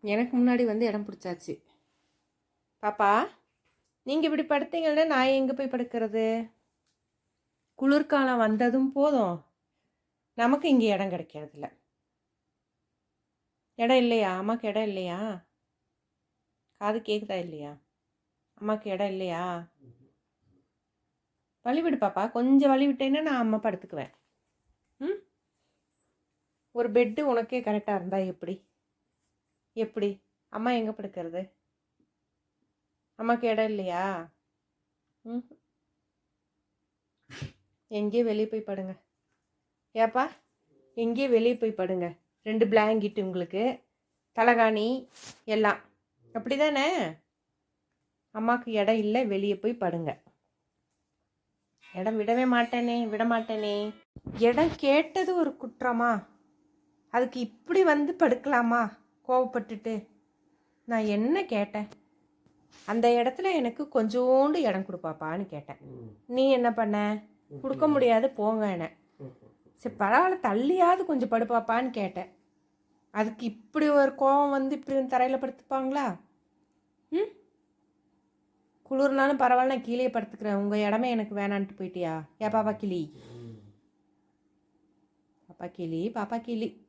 எனக்கு முன்னாடி வந்து இடம் பிடிச்சாச்சு. பாப்பா நீங்கள் இப்படி படுத்தீங்கன்னா நான் எங்கே போய் படுக்கிறது? குளிர்காலம் வந்ததும் போதும். நமக்கு இங்கே இடம் கிடைக்கிறதில்ல. இடம் இல்லையா? அம்மாக்கு இடம் இல்லையா? காது கேட்குதா இல்லையா? அம்மாவுக்கு இடம் இல்லையா? வழி விடு பாப்பா. கொஞ்சம் வழி விட்டேன்னா நான் அம்மா படுத்துக்குவேன். ம்? ஒரு பெட்டு உனக்கே கரெக்டாக இருந்தால் எப்படி? எப்படி? அம்மா எங்கே படுக்கிறது? அம்மாக்கு இடம் இல்லையா? ம். எங்கேயோ வெளியே போய் படுங்க. ஏப்பா? எங்கேயோ வெளியே போய் படுங்க. ரெண்டு பிளாங்கெட் உங்களுக்கு தலகாணி எல்லாம். அப்படி தானே அம்மாவுக்கு இடம் இல்லை வெளியே போய் படுங்க. இடம் விடவே மாட்டேனே விட மாட்டேனே. இடம் கேட்டது ஒரு குற்றமா? அதுக்கு இப்படி வந்து படுக்கலாமா? கோவப்பட்டுட்டு நான் என்ன கேட்டேன்? அந்த இடத்துல எனக்கு கொஞ்சோண்டு இடம் கொடுப்பாப்பான்னு கேட்டேன். நீ என்ன பண்ண? கொடுக்க முடியாது போங்க என்ன சரி பரவாயில்ல தள்ளியாவது கொஞ்சம் படுப்பாப்பான்னு கேட்டேன். அதுக்கு இப்படி ஒரு கோவம் வந்து இப்படி தரையில் படுத்துப்பாங்களா? ம்? குளிர்னாலும் பரவாயில்ல நான் கீழே படுத்துக்கிறேன். உங்கள் இடமே எனக்கு வேணான்ட்டு போயிட்டியா? ஏ பாப்பா கிளி? பாப்பா கிளி பாப்பா கிளி.